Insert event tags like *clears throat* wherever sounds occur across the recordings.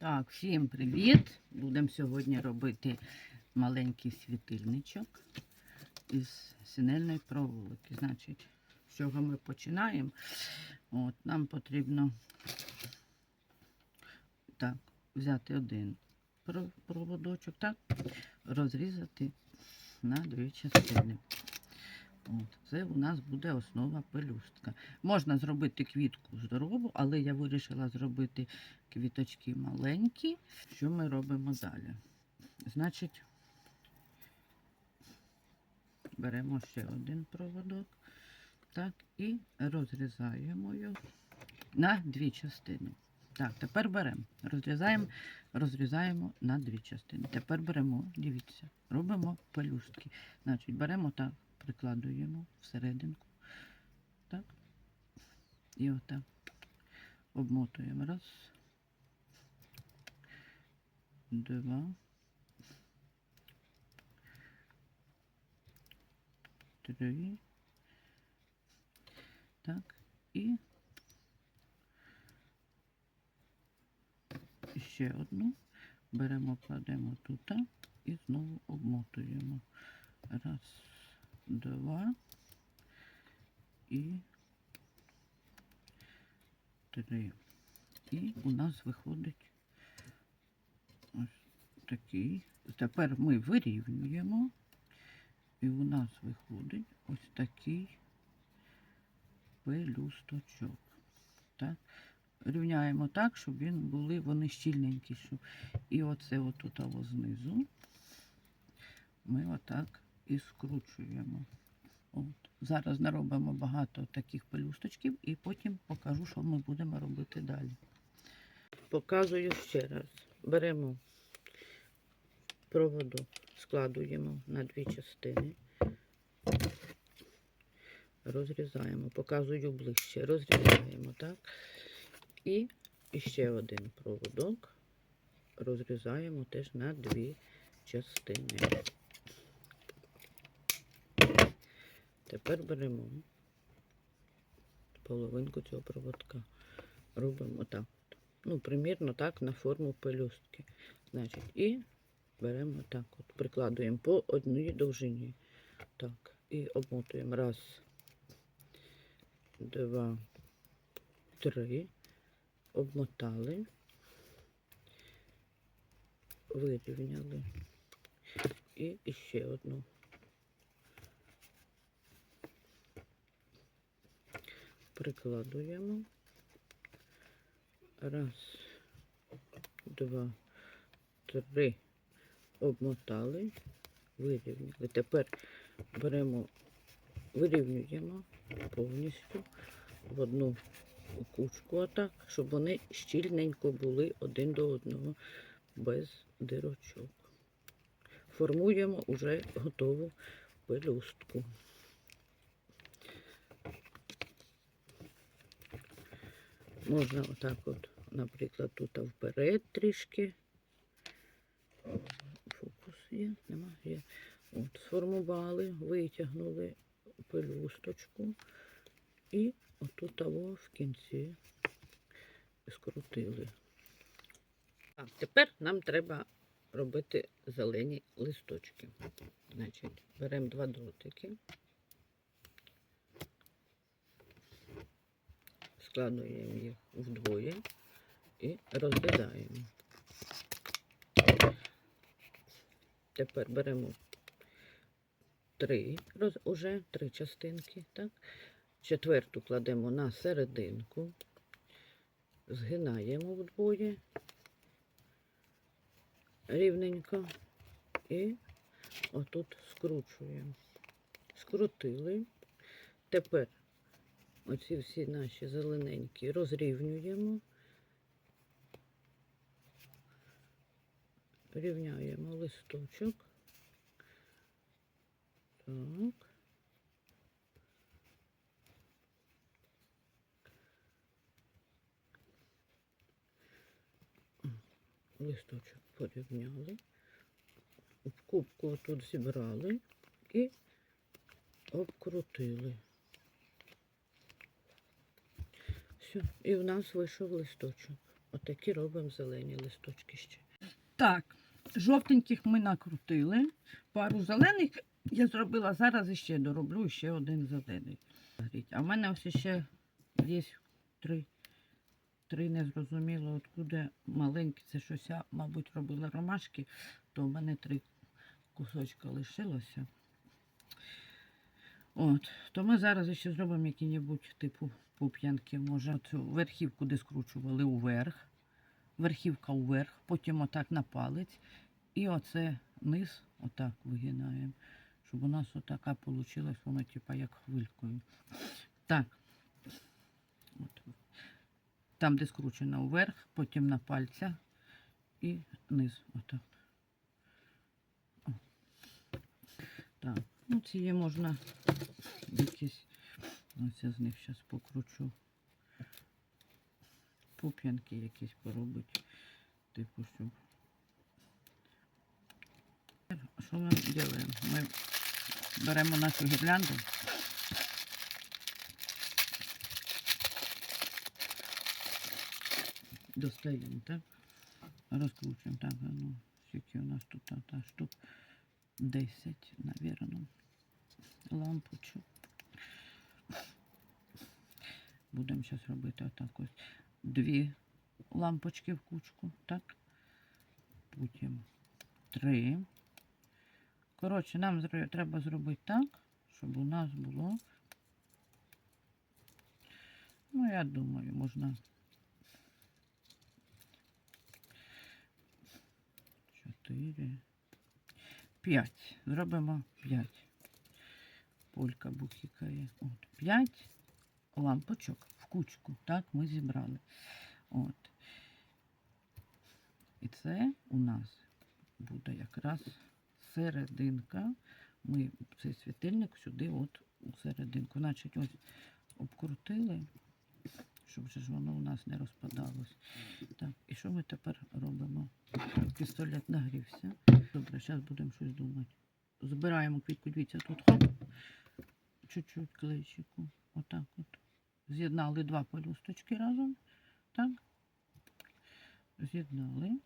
Так, всім привіт! Будемо сьогодні робити маленький світильничок із синельної проволоки. Значить, з чого ми починаємо? От, нам потрібно так, взяти один проводочок, так, розрізати на дві частини. От, це у нас буде основа пелюстка. Можна зробити квітку здорову, але я вирішила зробити квіточки маленькі. Що ми робимо далі? Значить, беремо ще один проводок, так, і розрізаємо його на дві частини. Так, тепер беремо, розрізаємо, розрізаємо на дві частини. Тепер беремо, дивіться, робимо пелюстки. Значить, беремо так, прикладуємо всерединку. Так. І отак. Обмотуємо. Раз. Два. Три. Так. І ще одну. Беремо, кладемо тут і знову обмотуємо. Раз, два і три. І у нас виходить ось такий. Тепер ми вирівнюємо, і у нас виходить ось такий пелюсточок. Так? Рівняємо так, щоб він були вони щільненькі. Щоб... І оце отут або знизу ми отак і скручуємо. От. Зараз наробимо багато таких пелюсточків і потім покажу, що ми будемо робити далі. Показую ще раз. Беремо проводу, складуємо на дві частини, розрізаємо, показую ближче, розрізаємо, так? І ще один проводок розрізаємо теж на дві частини. Тепер беремо половинку цього проводка. Робимо так. Ну, примірно так на форму пелюстки. Значить, і беремо так, от, прикладуємо по одній довжині. Так, і обмотуємо. Раз, два, три. Обмотали, вирівняли. І ще одну. Прикладуємо. Раз, два, три. Обмотали, вирівняли. Тепер беремо, вирівнюємо повністю в одну кучку отак, щоб вони щільненько були один до одного, без дирочок. Формуємо уже готову пелюстку. Можна отак от, наприклад, тут вперед трішки. Фокус є, нема, є. От, сформували, витягнули пелюсточку і отут того в кінці скрутили. Так, тепер нам треба робити зелені листочки. Значить, беремо два дротики, складуємо їх вдвоє і розрізаємо. Тепер беремо три, роз, уже три частинки, так? Четверту кладемо на серединку, згинаємо вдвоє рівненько і отут скручуємо. Скрутили. Тепер оці всі наші зелененькі розрівнюємо, рівняємо листочок. Так. листочок порівняли, в кубку тут зібрали і обкрутили. Все, і в нас вийшов листочок. отакі робимо зелені листочки ще. Так, жовтеньких ми накрутили. Пару зелених я зробила, зараз іще дороблю ще один зелений. А в мене ось ще є три, три незрозуміло, откуди маленькі. Це щось я, мабуть, робила ромашки, то в мене три кусочка лишилося. От, то ми зараз ще зробимо які-небудь типу пуп'янки. Може, цю верхівку, де скручували уверх, верхівка уверх, потім отак на палець. І оце низ отак вигинаємо. Щоб у нас отака вийшла, воно типа як хвилькою. Так. От. Там, де скручено вверх, потім на пальця і низ. Отак. Так. Ну, ці можна якісь. Ось я з них зараз покручу. Пуп'янки якісь поробити. Типу, щоб. Що ми робимо? Ми беремо нашу гірлянду. Достаємо, так? Розкручуємо. Так, ну, скільки у нас тут та штук 10, навірно, лампочок. Будемо зараз робити отак ось дві лампочки в кучку, так? Потім три. Коротше, нам треба зробити так, щоб у нас було. Ну, я думаю, можна. Чотири. П'ять. Зробимо п'ять. Полька бухікає. От. П'ять лампочок в кучку. Так, ми зібрали. От. І це у нас буде якраз серединка. Ми цей світильник сюди, от у серединку. Значить, ось обкрутили, щоб же ж воно у нас не розпадалось. Так, і що ми тепер робимо? Пістолет нагрівся. Добре, зараз будемо щось думати. Збираємо квітку, дивіться, тут хоп, чуть-чуть клейчику. Отак от. З'єднали два пелюсточки разом. Так. З'єднали.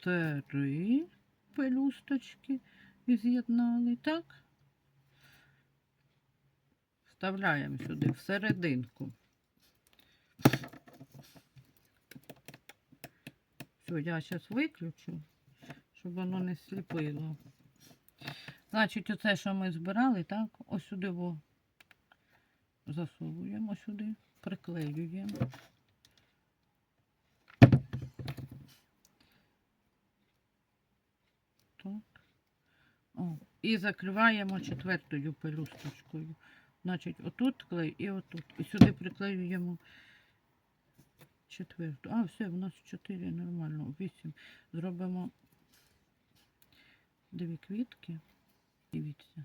Три пелюсточки з'єднали, так? Вставляємо сюди всерединку. Все, я зараз виключу, щоб воно не сліпило. Значить, оце, що ми збирали, так, ось сюди во засовуємо сюди, приклеюємо. Так. О, і закриваємо четвертою пелюсточкою. Значить, отут клей і отут. І сюди приклеюємо четверту. А, все, у нас чотири нормально. Вісім. Зробимо дві квітки. Дивіться.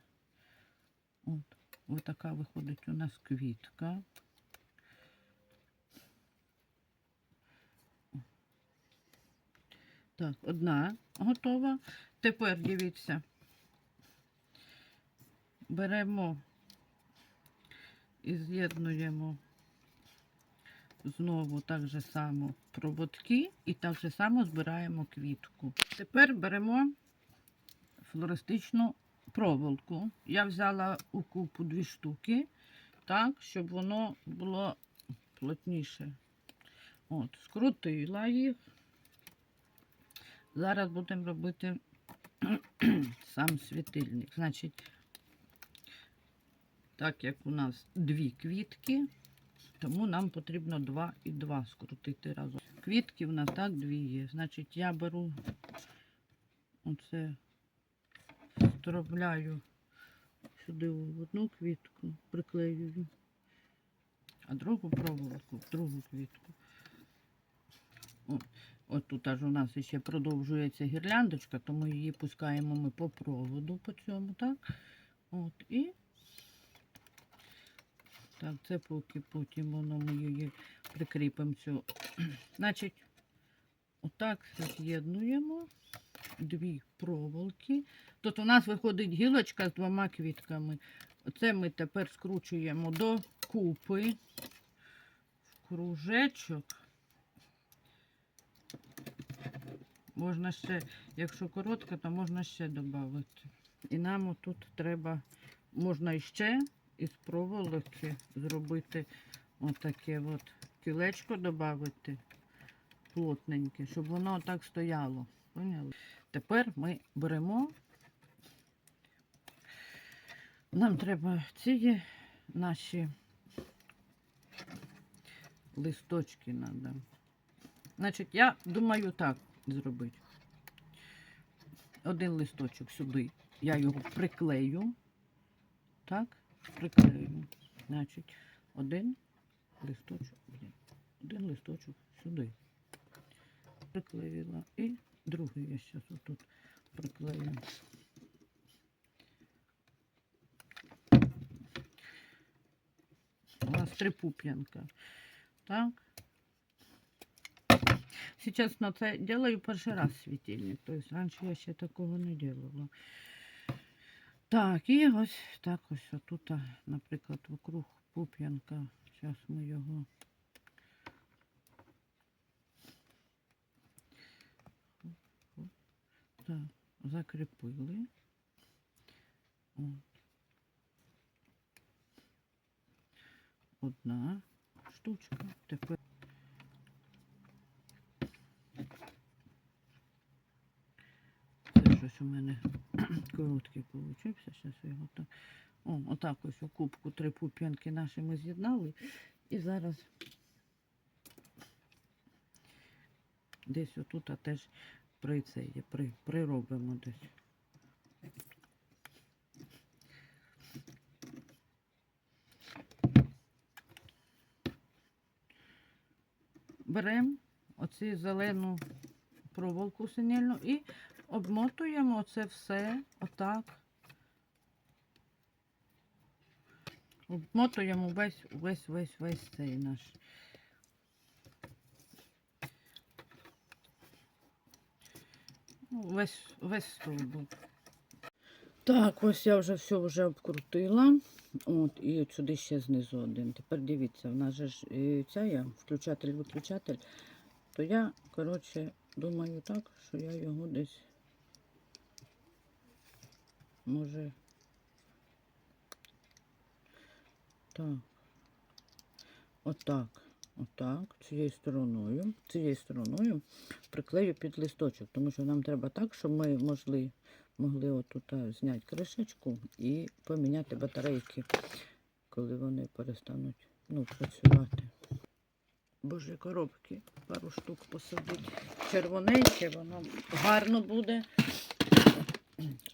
От. Ось така виходить у нас квітка. Так, одна готова. Тепер дивіться. Беремо і з'єднуємо знову так же само проводки і так же само збираємо квітку. Тепер беремо флористичну проволоку. Я взяла у купу дві штуки, так, щоб воно було плотніше. От, скрутила їх. Зараз будемо робити *clears throat* сам світильник. Значить, так як у нас дві квітки, тому нам потрібно два і два скрутити разом. Квітки в нас так дві є. Значить, я беру оце, стробляю сюди в одну квітку, приклеюю, а другу проволоку в другу квітку. О, От тут аж у нас ще продовжується гірляндочка, тому її пускаємо ми по проводу по цьому, так? От, і так, це поки потім воно ми її прикріпимо цю. Значить, отак з'єднуємо дві проволоки. Тут у нас виходить гілочка з двома квітками. Оце ми тепер скручуємо до купи. в кружечок. Можна ще, якщо коротка, то можна ще додати. І нам тут треба, можна іще із проволоки зробити отаке от кілечко додати плотненьке, щоб воно так стояло. Тепер ми беремо. Нам треба ці наші листочки надо. Значить, я думаю так зробити. Один листочок сюди. Я його приклею. Так, приклею. Значить, один листочок. Один листочок сюди. Приклеїла. І другий я зараз отут приклею. У нас трипуп'янка. Так. Сейчас на це делаю перший раз светильник. То есть раніше я ще такого не делала. Так, і ось так ось отут, наприклад, вокруг пуп'янка. Зараз ми його. Так, закріпили. От. Одна штучка. Тепер Це щось у мене *clears throat* короткий получився. Зараз його так. О, отак ось у кубку три пуп'янки наші ми з'єднали. І зараз десь отут а теж при це є, при, приробимо десь. Беремо оцю зелену проволоку синільну і обмотуємо це все отак. Обмотуємо весь, весь, весь, весь цей наш. Весь, весь стовбур. Так, ось я вже все вже обкрутила. От, і от сюди ще знизу один. Тепер дивіться, в нас же ж е, ця є включатель-виключатель. То я, коротше, думаю так, що я його десь може. Так. Отак. Отак. Цією стороною. Цією стороною приклею під листочок, тому що нам треба так, щоб ми могли, могли отут зняти кришечку і поміняти батарейки, коли вони перестануть ну, працювати. Боже, коробки, пару штук посадити. Червоненьке, воно гарно буде.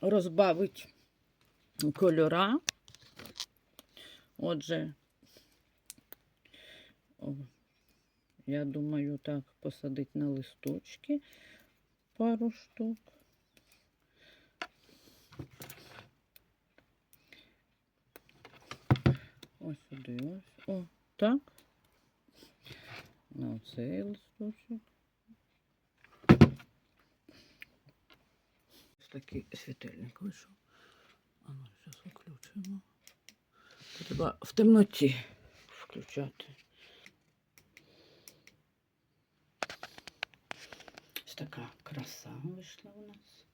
Розбавить кольора. Отже, я думаю, так, посадити на листочки пару штук. Ось сюди, ось. О, так. На оцей листочок. Ось такий світильник вийшов. А ну, зараз включимо. Треба в темноті включати. Така краса вийшла у нас.